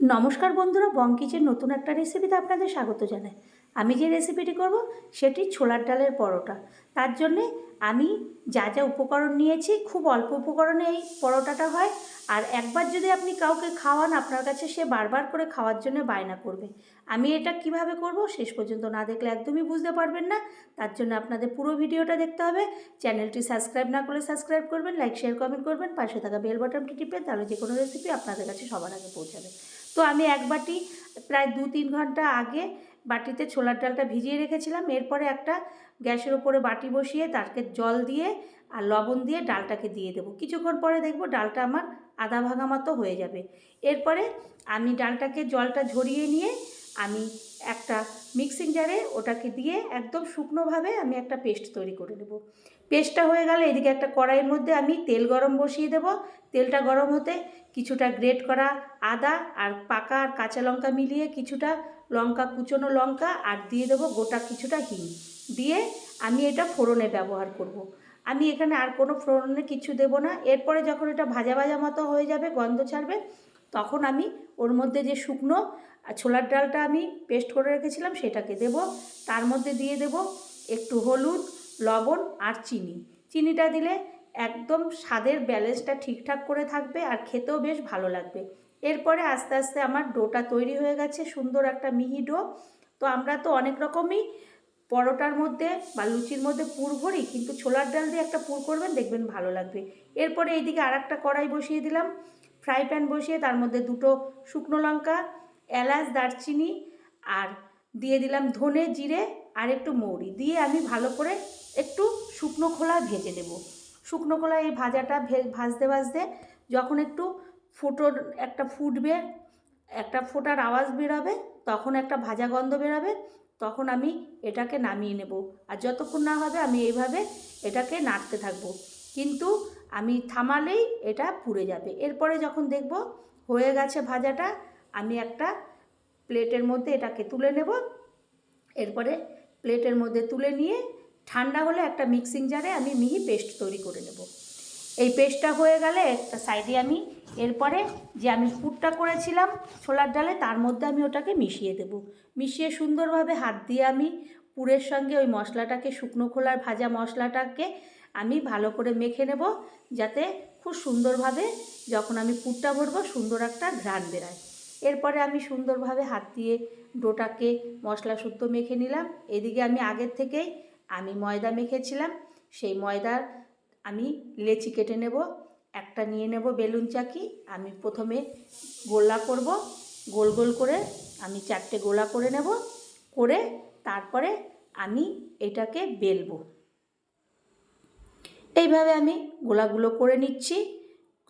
নমস্কার বন্ধুরা, বং নতুন একটা রেসিপিতে আপনাদের স্বাগত জানাই। আমি যে রেসিপিটি করব, সেটি ছোলার ডালের পরোটা। তার জন্যে আমি যা যা উপকরণ নিয়েছি, খুব অল্প উপকরণে এই পরোটাটা হয়। আর একবার যদি আপনি কাউকে খাওয়ান, আপনার কাছে সে বারবার করে খাওয়ার জন্য বায়না করবে। আমি এটা কীভাবে করব, শেষ পর্যন্ত না দেখলে একদমই বুঝতে পারবেন না। তার জন্য আপনাদের পুরো ভিডিওটা দেখতে হবে। চ্যানেলটি সাবস্ক্রাইব না করলে সাবস্ক্রাইব করবেন, লাইক শেয়ার কমেন্ট করবেন। পাশে থাকা বেল বাটনটি টিপে তাহলে যে কোনো রেসিপি আপনাদের কাছে সবার আগে পৌঁছাবে। তো আমি এক বাটি প্রায় দু তিন ঘণ্টা আগে বাটিতে ছোলার ডালটা ভিজিয়ে রেখেছিলাম। এরপরে একটা গ্যাসের ওপরে বাটি বসিয়ে তাকে জল দিয়ে আর লবণ দিয়ে ডালটাকে দিয়ে দেবো। কিছুক্ষণ পরে দেখব ডালটা আমার আধা ভাঙা মতো হয়ে যাবে। এরপরে আমি ডালটাকে জলটা ঝরিয়ে নিয়ে আমি একটা মিক্সিং জারে ওটাকে দিয়ে একদম শুকনোভাবে আমি একটা পেস্ট তৈরি করে নেব। পেস্টটা হয়ে গেলে এদিকে একটা কড়াইয়ের মধ্যে আমি তেল গরম বসিয়ে দেব। তেলটা গরম হতে কিছুটা গ্রেট করা আদা আর পাকা আর কাঁচা লঙ্কা মিলিয়ে কিছুটা লঙ্কা, কুচনো লঙ্কা আর দিয়ে দেবো গোটা কিছুটা হিং। দিয়ে আমি এটা ফোড়নে ব্যবহার করব। আমি এখানে আর কোনো ফোড়নে কিছু দেব না। এরপরে যখন এটা ভাজা ভাজা মতো হয়ে যাবে, গন্ধ ছাড়বে, তখন আমি ওর মধ্যে যে শুকনো ছোলার ডালটা আমি পেস্ট করে রেখেছিলাম সেটাকে দেব। তার মধ্যে দিয়ে দেব একটু হলুদ লবণ আর চিনি। চিনিটা দিলে একদম স্বাদের ব্যালেন্সটা ঠিকঠাক করে থাকবে আর খেতেও বেশ ভালো লাগবে। এরপরে আস্তে আস্তে আমার ডোটা তৈরি হয়ে গেছে, সুন্দর একটা মিহি ডো। তো আমরা তো অনেক রকমই পরোটার মধ্যে বা লুচির মধ্যে পুর ভরি, কিন্তু ছোলার ডাল দিয়ে একটা পুর করবেন, দেখবেন ভালো লাগবে। এরপরে এইদিকে আর একটা কড়াই বসিয়ে দিলাম। ফ্রাই প্যান বসিয়ে তার মধ্যে দুটো শুকনো লঙ্কা, এলাচ, দারচিনি আর দিয়ে দিলাম ধনে জিরে আর একটু মৌরি। দিয়ে আমি ভালো করে একটু শুকনো খোলা ভেজে নেব। শুকনো খোলা এই ভাজাটা ভাজতে ভাজতে যখন একটু ফুটোর একটা ফুটবে, একটা ফোটার আওয়াজ বেরোবে, তখন একটা ভাজা গন্ধ বেরোবে, তখন আমি এটাকে নামিয়ে নেব। আর যতক্ষণ না হবে আমি এইভাবে এটাকে নাড়তে থাকব। কিন্তু আমি থামালেই এটা পুড়ে যাবে। এরপরে যখন দেখব হয়ে গেছে ভাজাটা, আমি একটা প্লেটের মধ্যে এটাকে তুলে নেব। এরপরে প্লেটের মধ্যে তুলে নিয়ে ঠান্ডা হলে একটা মিক্সিং জারে আমি মিহি পেস্ট তৈরি করে নেব। এই পেস্টটা হয়ে গেলে একটা সাইডে আমি এরপরে যে আমি পুরটা করেছিলাম ছোলার ডালে তার মধ্যে আমি ওটাকে মিশিয়ে দেব। মিশিয়ে সুন্দরভাবে হাত দিয়ে আমি পুরের সঙ্গে ওই মশলাটাকে, শুকনো খোলার ভাজা মশলাটাকে আমি ভালো করে মেখে নেব যাতে খুব সুন্দরভাবে যখন আমি পুরটা ভরবো সুন্দর একটা ঘ্রাণ বেরায়। এরপরে আমি সুন্দরভাবে হাত দিয়ে ডোটাকে মশলা শুদ্ধ মেখে নিলাম। এদিকে আমি আগের থেকেই আমি ময়দা মেখেছিলাম। সেই ময়দার আমি লেচি কেটে নেব, একটা নিয়ে নেব বেলুন চাকি। আমি প্রথমে গোলা করব, গোল গোল করে আমি চারটে গোলা করে নেব, করে তারপরে আমি এটাকে বেলবো। এইভাবে আমি গোলাগুলো করে নিচ্ছি।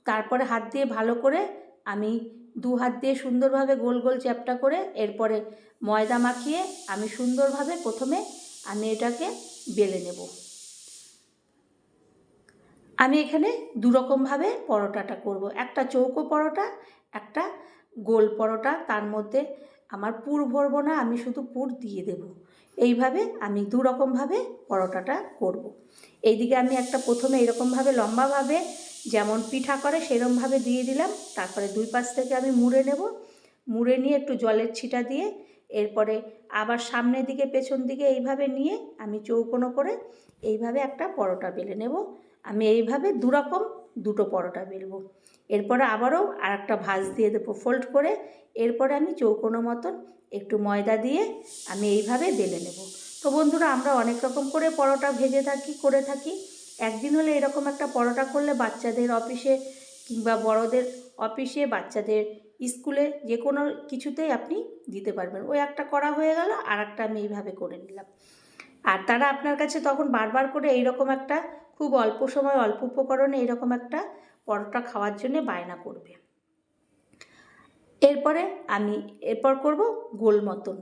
তারপরে হাত দিয়ে ভালো করে আমি দু হাত দিয়ে সুন্দরভাবে গোল গোল চ্যাপটা করে এরপরে ময়দা মাখিয়ে আমি সুন্দরভাবে প্রথমে আমি এটাকে বেলে নেব। আমি এখানে দুরকমভাবে পরোটাটা করব। একটা চৌকো পরোটা, একটা গোল পরোটা, তার মধ্যে আমার পুর ভরবো না, আমি শুধু পুর দিয়ে দেব। এইভাবে আমি দু রকমভাবে পরোটাটা করব। এইদিকে আমি একটা প্রথমে এরকমভাবে লম্বাভাবে যেমন পিঠা করে সেরমভাবে দিয়ে দিলাম। তারপরে দুই পাশ থেকে আমি মুড়ে নেব। মুড়ে নিয়ে একটু জলের ছিটা দিয়ে এরপরে আবার সামনের দিকে, পেছন দিকে এইভাবে নিয়ে আমি চৌকোনো করে এইভাবে একটা পরোটা বেলে নেব। আমি এইভাবে দুরকম দুটো পরোটা বেলবো। এরপরে আবারও আর একটা ভাজ দিয়ে দেবো ফোল্ড করে। এরপরে আমি চৌকোনো মতন একটু ময়দা দিয়ে আমি এইভাবে বেলে নেব। তো বন্ধুরা, আমরা অনেক রকম করে পরোটা ভেজে থাকি, করে থাকি। একদিন হলে এরকম একটা পরোটা করলে বাচ্চাদের অফিসে কিংবা বড়দের অফিসে বাচ্চাদের স্কুলে যে কোনো কিছুতেই আপনি দিতে পারবেন। ওই একটা করা হয়ে গেল আর একটা আমি এইভাবে করে নিলাম। আর তারা আপনার কাছে তখন বারবার করে এইরকম একটা খুব অল্প সময়, অল্প উপকরণে এরকম একটা পরোটা খাওয়ার জন্যে বায়না করবে। এরপরে আমি এরপর করব গোল মতন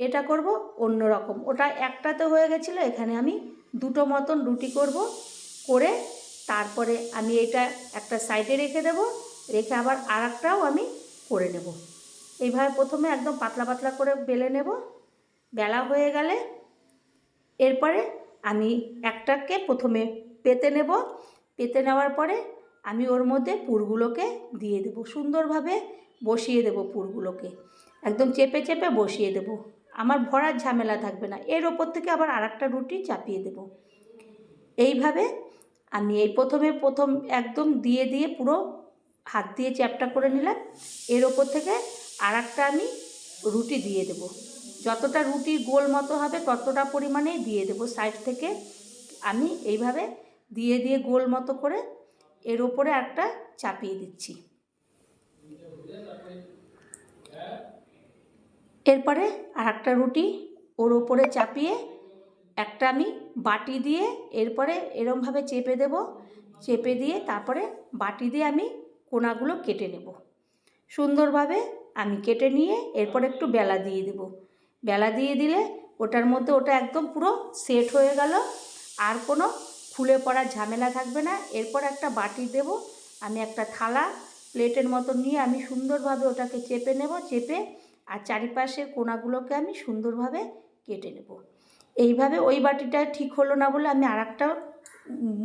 এটা করব অন্য রকম ওটা একটাতে হয়ে গেছিল, এখানে আমি দুটো মতন রুটি করব। করে তারপরে আমি এটা একটা সাইডে রেখে দেব, রেখে আবার আর একটাও আমি করে নেব। এইভাবে প্রথমে একদম পাতলা পাতলা করে বেলে নেব। বেলা হয়ে গেলে এরপরে আমি একটাকে প্রথমে পেতে নেব। পেতে নেওয়ার পরে আমি ওর মধ্যে পুরগুলোকে দিয়ে দেব। সুন্দরভাবে বসিয়ে দেবো পুরগুলোকে। একদম চেপে চেপে বসিয়ে দেবো। আমার ভরার ঝামেলা থাকবে না। এর ওপর থেকে আবার আরেকটা রুটি চাপিয়ে দেবো। এইভাবে আমি এই প্রথমে প্রথম একদম দিয়ে দিয়ে পুরো হাত দিয়ে চ্যাপটা করে নিলাম। এর ওপর থেকে আর আমি রুটি দিয়ে দেব। যতটা রুটি গোল মতো হবে ততটা পরিমাণেই দিয়ে দেব। সাইড থেকে আমি এইভাবে দিয়ে দিয়ে গোল মতো করে এর ওপরে একটা চাপিয়ে দিচ্ছি। এরপরে আর একটা রুটি ওর ওপরে চাপিয়ে একটা আমি বাটি দিয়ে এরপরে এরমভাবে চেপে দেব। চেপে দিয়ে তারপরে বাটি দিয়ে আমি কোনাগুলো কেটে নেব। সুন্দরভাবে আমি কেটে নিয়ে এরপর একটু বেলা দিয়ে দেব। বেলা দিয়ে দিলে ওটার মধ্যে ওটা একদম পুরো সেট হয়ে গেল। আর কোনো খুলে পড়ার ঝামেলা থাকবে না। এরপর একটা বাটি দেব। আমি একটা থালা প্লেটের মতো নিয়ে আমি সুন্দরভাবে ওটাকে চেপে নেব। চেপে আর চারিপাশের কোনাগুলোকে আমি সুন্দরভাবে কেটে নেব। এইভাবে ওই বাটিটা ঠিক হলো না বলে আমি আর একটা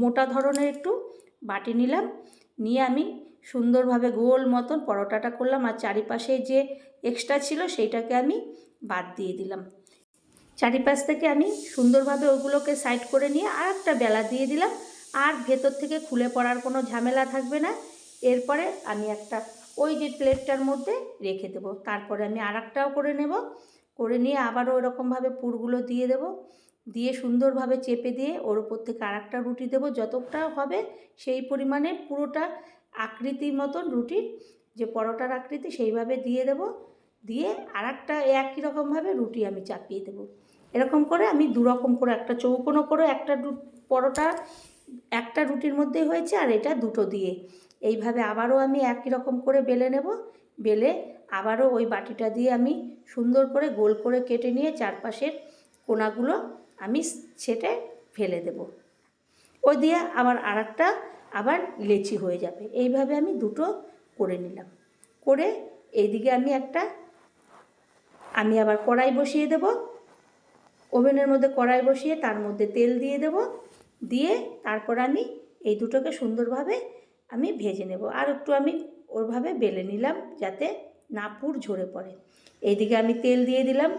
মোটা ধরনের একটু বাটি নিলাম। নিয়ে আমি সুন্দরভাবে গোল মতন পরোটাটা করলাম আর চারিপাশে যে এক্সট্রা ছিল সেইটাকে আমি বাদ দিয়ে দিলাম। চারিপাশ থেকে আমি সুন্দরভাবে ওগুলোকে সাইড করে নিয়ে আর একটা বেলা দিয়ে দিলাম। আর ভেতর থেকে খুলে পড়ার কোনো ঝামেলা থাকবে না। এরপরে আমি একটা ওই যে প্লেটটার মধ্যে রেখে দেবো। তারপরে আমি আর একটাও করে নেব। করে নিয়ে আবারও ওরকমভাবে পুরগুলো দিয়ে দেব। দিয়ে সুন্দরভাবে চেপে দিয়ে ওর উপর থেকে আর একটা রুটি দেবো। যতটা হবে সেই পরিমাণে পুরোটা আকৃতির মতন রুটির যে পরোটার আকৃতি সেইভাবে দিয়ে দেব। দিয়ে আর একটা একই রকমভাবে রুটি আমি চাপিয়ে দেবো। এরকম করে আমি দু রকম করে একটা চৌকোনো করে একটা পরোটা একটা রুটির মধ্যেই হয়েছে আর এটা দুটো দিয়ে। এইভাবে আবারও আমি একই রকম করে বেলে নেব। বেলে আবারও ওই বাটিটা দিয়ে আমি সুন্দর করে গোল করে কেটে নিয়ে চারপাশের কোনাগুলো আমি ছেটে ফেলে দেব। ওই দিয়ে আবার আর আবার লেচি হয়ে যাবে। এইভাবে আমি দুটো করে নিলাম। করে এইদিকে আমি একটা, আমি আবার কড়াই বসিয়ে দেব। ওভেনের মধ্যে কড়াই বসিয়ে তার মধ্যে তেল দিয়ে দেব। দিয়ে তারপর আমি এই দুটোকে সুন্দরভাবে আমি ভেজে নেব। আর একটু আমি ওরভাবে বেলে নিলাম যাতে না পুর ঝরে পড়ে। এইদিকে আমি তেল দিয়ে দিলাম।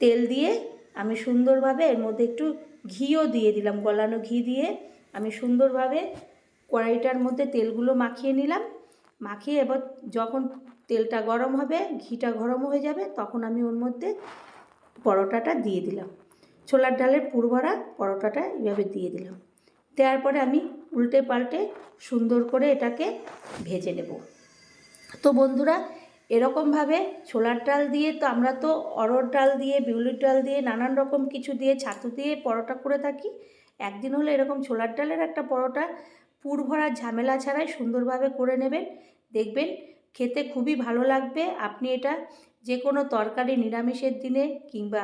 তেল দিয়ে আমি সুন্দরভাবে এর মধ্যে একটু ঘিও দিয়ে দিলাম। গলানো ঘি দিয়ে আমি সুন্দরভাবে কড়াইটার মধ্যে তেলগুলো মাখিয়ে নিলাম। মাখিয়ে এবার যখন তেলটা গরম হবে, ঘিটা গরম হয়ে যাবে, তখন আমি ওর মধ্যে পরোটাটা দিয়ে দিলাম। ছোলার ডালের পুরভরা পরোটাটা এইভাবে দিয়ে দিলাম। দেওয়ার পরে আমি উল্টে পাল্টে সুন্দর করে এটাকে ভেজে নেব। তো বন্ধুরা এরকমভাবে ছোলার ডাল দিয়ে তো আমরা তো অরড় ডাল দিয়ে, বিউলির ডাল দিয়ে, নানান রকম কিছু দিয়ে ছাতু দিয়ে পরোটা করে থাকি। একদিন হলে এরকম ছোলার ডালের একটা পরোটা, পুর ভরার ঝামেলা ছাড়াই সুন্দরভাবে করে নেবেন। দেখবেন খেতে খুবই ভালো লাগবে। আপনি এটা যে কোনো তরকারি নিরামিষের দিনে কিংবা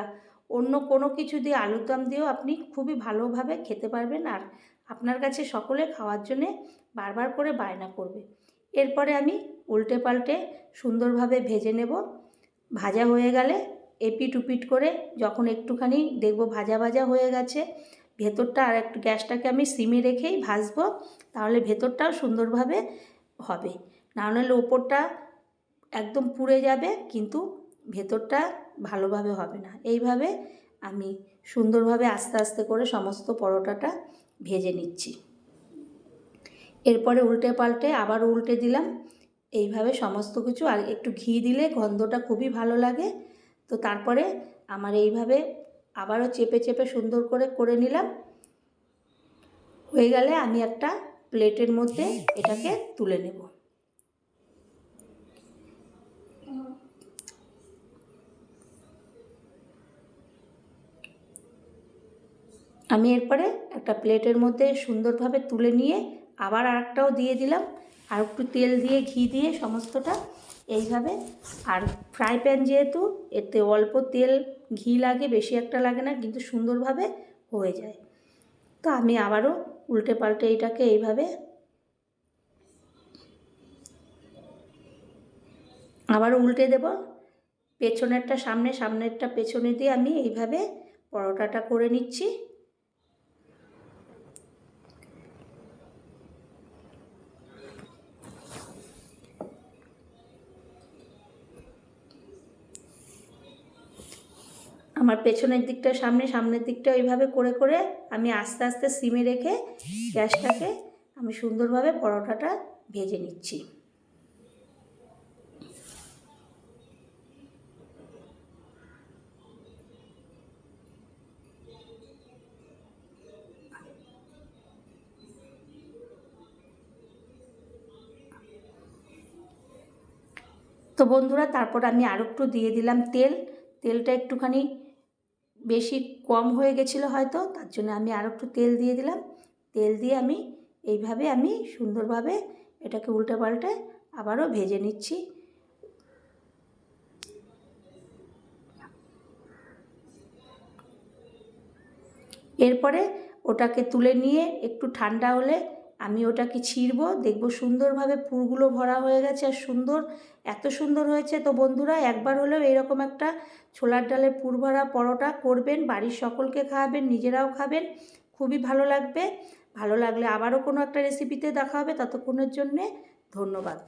অন্য কোনো কিছু দিয়ে আলুর দম দিয়েও আপনি খুবই ভালোভাবে খেতে পারবেন। আর আপনার কাছে সকলে খাওয়ার জন্যে বারবার করে বায়না করবে। এরপরে আমি উল্টে পাল্টে সুন্দরভাবে ভেজে নেব। ভাজা হয়ে গেলে এপিট উপিট করে যখন একটুখানি দেখব ভাজা ভাজা হয়ে গেছে, ভেতরটা আর একটু গ্যাসটাকে আমি সিমে রেখেই ভাজবো, তাহলে ভেতরটাও সুন্দরভাবে হবে। না হলে ওপরটা একদম পুড়ে যাবে, কিন্তু ভেতরটা ভালোভাবে হবে না। এইভাবে আমি সুন্দরভাবে আস্তে আস্তে করে সমস্ত পরোটাটা ভেজে নিচ্ছি। এরপরে উল্টে পাল্টে আবার উল্টে দিলাম। এইভাবে সমস্ত কিছু আর একটু ঘি দিলে গন্ধটা খুবই ভালো লাগে। তো তারপরে আমার এইভাবে আবারও চেপে চেপে সুন্দর করে করে নিলাম। হয়ে গেলে আমি একটা প্লেটের মধ্যে এটাকে তুলে নেব। আমি এরপরে একটা প্লেটের মধ্যে সুন্দরভাবে তুলে নিয়ে আবার আরেকটাও দিয়ে দিলাম। আর একটু তেল দিয়ে ঘি দিয়ে সমস্তটা এইভাবে। আর ফ্রাই প্যান যেহেতু, এতে অল্প তেল ঘি লাগে, বেশি একটা লাগে না, কিন্তু সুন্দরভাবে হয়ে যায়। তো আমি আবারও উল্টে পাল্টে এইটাকে এইভাবে আবার উল্টে দেব। পেছনেরটা সামনে, সামনেরটা পেছনে দিয়ে আমি এইভাবে পরোটাটা করে নিচ্ছি। আমার পেছনের দিকটা, সামনে, সামনের দিকটা ওইভাবে করে করে আমি আস্তে আস্তে সিমে রেখে গ্যাসটাকে আমি সুন্দরভাবে পরোটাটা ভেজে নিচ্ছি। তো বন্ধুরা, তারপর আমি আরও একটু দিয়ে দিলাম তেল। তেলটা একটুখানি বেশি কম হয়ে গেছিল হয়তো, তার জন্য আমি আরও একটু তেল দিয়ে দিলাম। তেল দিয়ে আমি এইভাবে আমি সুন্দরভাবে এটাকে উল্টে পাল্টে আবারও ভেজে নিচ্ছি। এরপরে ওটাকে তুলে নিয়ে একটু ঠান্ডা হলে আমি ওটাকে ছিঁড়ব, দেখব সুন্দরভাবে পুরগুলো ভরা হয়ে গেছে আর সুন্দর, এত সুন্দর হয়েছে। তো বন্ধুরা, একবার হলেও এরকম একটা ছোলার ডালের পুর ভরা পরোটা করবেন, বাড়ির সকলকে খাওয়াবেন, নিজেরাও খাবেন, খুবই ভালো লাগবে। ভালো লাগলে আবারও কোনো একটা রেসিপিতে দেখা হবে, ততক্ষণের জন্যে ধন্যবাদ।